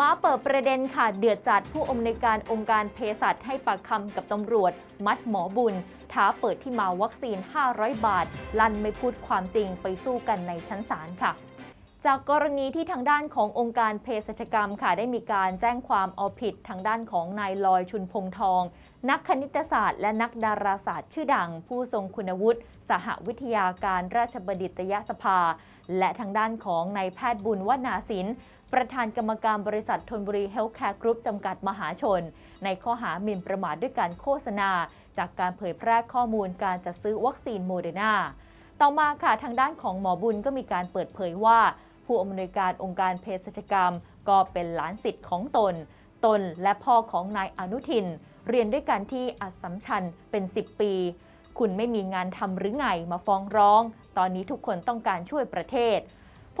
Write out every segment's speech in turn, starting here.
มาเปิดประเด็นค่ะเดือดจัดผู้อำนวยการองค์การเภสัชให้ปากคำกับตำรวจ มัดหมอบุญ ท้าเปิดที่มาวัคซีน 500 บาท ลั่นไม่พูดความจริงไปสู้กันในชั้นศาลค่ะจากกรณีที่ทางด้านขององค์การเภสัชกรรมค่ะได้มีการแจ้งความเอาผิดทางด้านของนายลอยชุนพงทอง นักคณิตศาสตร์และนักดาราศาสตร์ชื่อดัง ผู้ทรงคุณวุฒิสหวิทยาการราชบัณฑิตยสภา และทางด้านของนายแพทย์บุญวนาสิน ประธานกรรมการบริษัทธนบุรีเฮลท์แคร์กรุ๊ปจำกัดมหาชน ในข้อหาหมิ่นประมาทด้วยการโฆษณา จากการเผยแพร่ข้อมูลการจัดซื้อวัคซีนโมเดอร์นาต่อมาค่ะทางด้านของหมอบุญก็มีการเปิดเผยว่า ผู้อำนวยการองค์การเภสัชกรรม ก็เป็นหลานสิทธิ์ของตน ตนและพ่อของนายอนุทิน เรียนด้วยกันที่อัสสัมชัญเป็น 10 ปี คุณไม่มีงานทำหรือไงมาฟ้องร้อง ตอนนี้ทุกคนต้องการช่วยประเทศ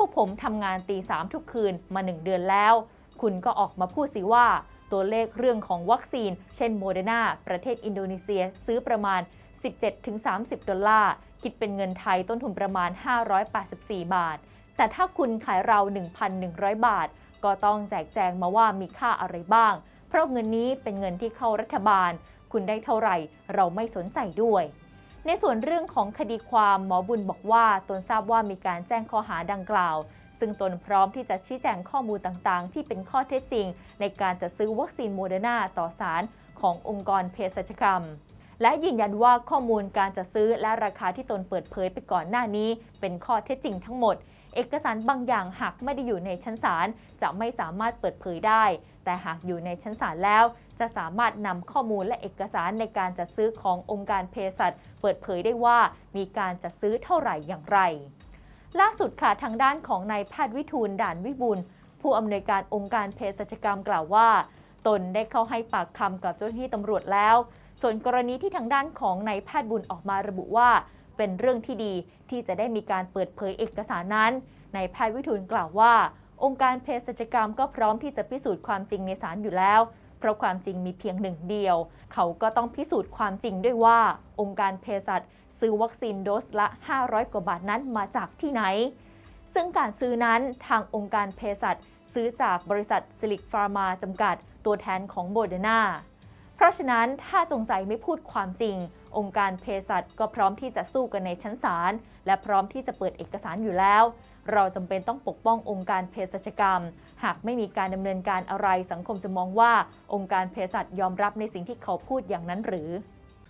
พวกผมทำงานตีสามทุกคืนมาหนึ่งเดือนแล้ว คุณก็ออกมาพูดสิว่า ตัวเลขเรื่องของวัคซีน เช่นโมเดอร์นาประเทศอินโดนีเซียซื้อประมาณ 17-30 ดอลลาร์ คิดเป็นเงินไทยต้นทุนประมาณ 584 บาท แต่ถ้าคุณขายเรา 1,100 บาท ก็ต้องแจกแจงมาว่ามีค่าอะไรบ้าง เพราะเงินนี้เป็นเงินที่เข้ารัฐบาล คุณได้เท่าไหร่เราไม่สนใจด้วย ในส่วนเรื่องของคดีความหมอบุญบอกว่าตนทราบว่ามีการแจ้งข้อหาดังกล่าว ซึ่งตนพร้อมที่จะชี้แจงข้อมูลต่างๆ ที่เป็นข้อเท็จจริง ในการจัดซื้อวัคซีนโมเดอร์นาต่อสารขององค์กรเภสัชกรรม และยืนยันว่าข้อมูลการจัดซื้อและราคาที่ตนเปิดเผยไปก่อนหน้านี้ เป็นข้อเท็จจริงทั้งหมด เอกสารบางอย่างหากไม่ได้อยู่ในชั้นศาลจะไม่สามารถเปิดเผยได้ แต่หากอยู่ในชั้นศาลแล้ว จะสามารถนำข้อมูลและเอกสารในการจัดซื้อขององค์การเภสัชเปิดเผยได้ว่ามีการจัดซื้อเท่าไหร่อย่างไร ล่าสุดค่ะทางด้านของนายแพทย์วิทูลด่านวิบูลผู้อำนวยการองค์การเภสัชกรรมกล่าวว่า ตนได้เข้าให้ปากคำกับเจ้าหน้าที่ตำรวจแล้ว ส่วนกรณีที่ทางด้านของนายแพทย์บุญออกมาระบุว่า เป็นเรื่องที่ดีที่จะได้มีการเปิดเผยเอกสารนั้นนายแพทย์วิทูลกล่าวว่า องค์การเภสัชกรรมก็พร้อมที่จะพิสูจน์ความจริงในศาลอยู่แล้ว เพราะความจริงมีเพียงหนึ่งเดียว เขาก็ต้องพิสูจน์ความจริงด้วยว่า องค์การเภสัชซื้อวัคซีนโดสละ 500 กว่าบาทนั้นมาจากที่ไหน ซึ่งการซื้อนั้นทางองค์การเภสัชซื้อจากบริษัทซิลิกฟาร์มาจำกัด ตัวแทนของโบเดนาเพราะฉะนั้นถ้าจงใจไม่พูดความจริง องค์การเภสัชก็พร้อมที่จะสู้กันในชั้นศาลและพร้อมที่จะเปิดเอกสารอยู่แล้ว เราจำเป็นต้องปกป้ององค์การเภสัชกรรม หากไม่มีการดำเนินการอะไรสังคมจะมองว่า องค์การเภสัชยอมรับในสิ่งที่เขาพูดอย่างนั้นหรือ